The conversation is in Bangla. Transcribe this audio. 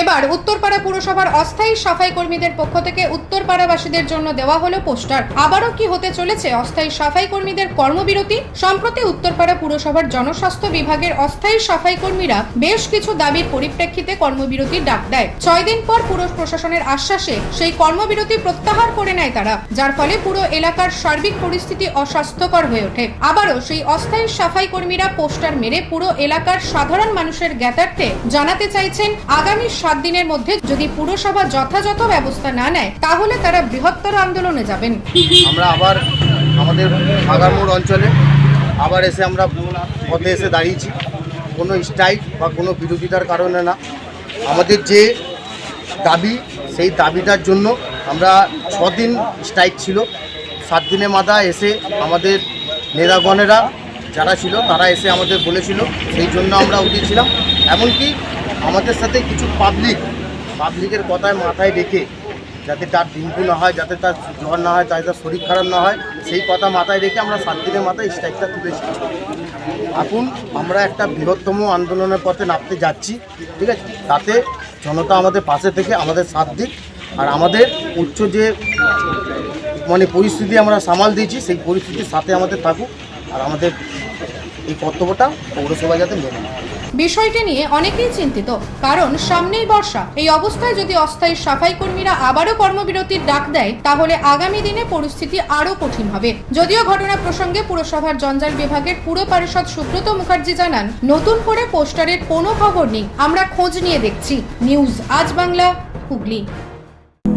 এবার উত্তরপাড়া পুরসভার অস্থায়ী সাফাই কর্মীদের পক্ষ থেকে উত্তরপাড়াবাসীদের জন্য দেওয়া হলো পোস্টার। আবারও কি হতে চলেছে অস্থায়ী সাফাই কর্মীদের কর্মবিরতি? সম্প্রতি উত্তরপাড়া পুরসভার জনস্বাস্থ্য বিভাগের অস্থায়ী সাফাই কর্মীরা বেশ কিছু দাবির পরিপ্রেক্ষিতে কর্মবিরতির ডাক দেয়। ছয় দিন পর পুর প্রশাসনের আশ্বাসে সেই কর্মবিরতি প্রত্যাহার করে নেয় তারা, যার ফলে পুরো এলাকার সার্বিক পরিস্থিতি অস্বাস্থ্যকর হয়ে ওঠে। আবারও সেই অস্থায়ী সাফাই কর্মীরা পোস্টার মেরে পুরো এলাকার সাধারণ মানুষের জ্ঞাতার্থে জানাতে চাইছেন আগামী সাত দিনের মধ্যে যদি পুরসভা যথাযথ ব্যবস্থা না নেয়, তাহলে তারা বৃহত্তর আন্দোলনে যাবেন। আমরা আবার আমাদের আগামোড় অঞ্চলে আবার এসে আমরা পথে এসে দাঁড়িয়েছি। কোনো স্ট্রাইক বা কোনো বিরোধিতার কারণে না। আমাদের যে দাবি, সেই দাবিটার জন্য আমরা ছদিন স্ট্রাইক ছিল। সাত দিনের মাথা এসে আমাদের নেতাগণেরা যারা ছিল, তারা এসে আমাদের বলেছিল। সেই জন্য আমরা উঠেছিলাম। এমনকি আমাদের সাথে কিছু পাবলিক পাবলিকের কথায় মাথায় রেখে যাতে তার ডিম্পু না হয়, যাতে তার জ্বর না হয়, যাতে তার শরীর খারাপ না হয়, সেই কথা মাথায় রেখে আমরা সাত দিনের মাথায় স্ট্রাইকটা তুলেছি এখন আমরা একটা বৃহত্তম আন্দোলনের পথে নামতে যাচ্ছি, ঠিক আছে তাতে জনতা আমাদের পাশে থেকে আমাদের সাথ দিক, আর আমাদের উচ্চ যে মানে পরিস্থিতি আমরা সামাল দিয়েছি, সেই পরিস্থিতির সাথে আমাদের থাকুক, আর আমাদের এই কর্তব্যটা পৌরসভা যাতে মেনে নেয়। বিষয়টি নিয়ে অনেকেই চিন্তিত, কারণ সামনেই বর্ষা। এই অবস্থায় যদি অস্থায়ী সাফাই কর্মীরা আবারও কর্মবিরতির ডাক দেয়, তাহলে আগামী দিনে পরিস্থিতি আরও কঠিন হবে। যদিও ঘটনা প্রসঙ্গে পুরসভার জঞ্জাল বিভাগের পুর পারিষদ সুব্রত মুখার্জি জানান, নতুন করে পোস্টারের কোনো খবর নেই। আমরা খোঁজ নিয়ে দেখছি। নিউজ আজ বাংলা, হুগলি।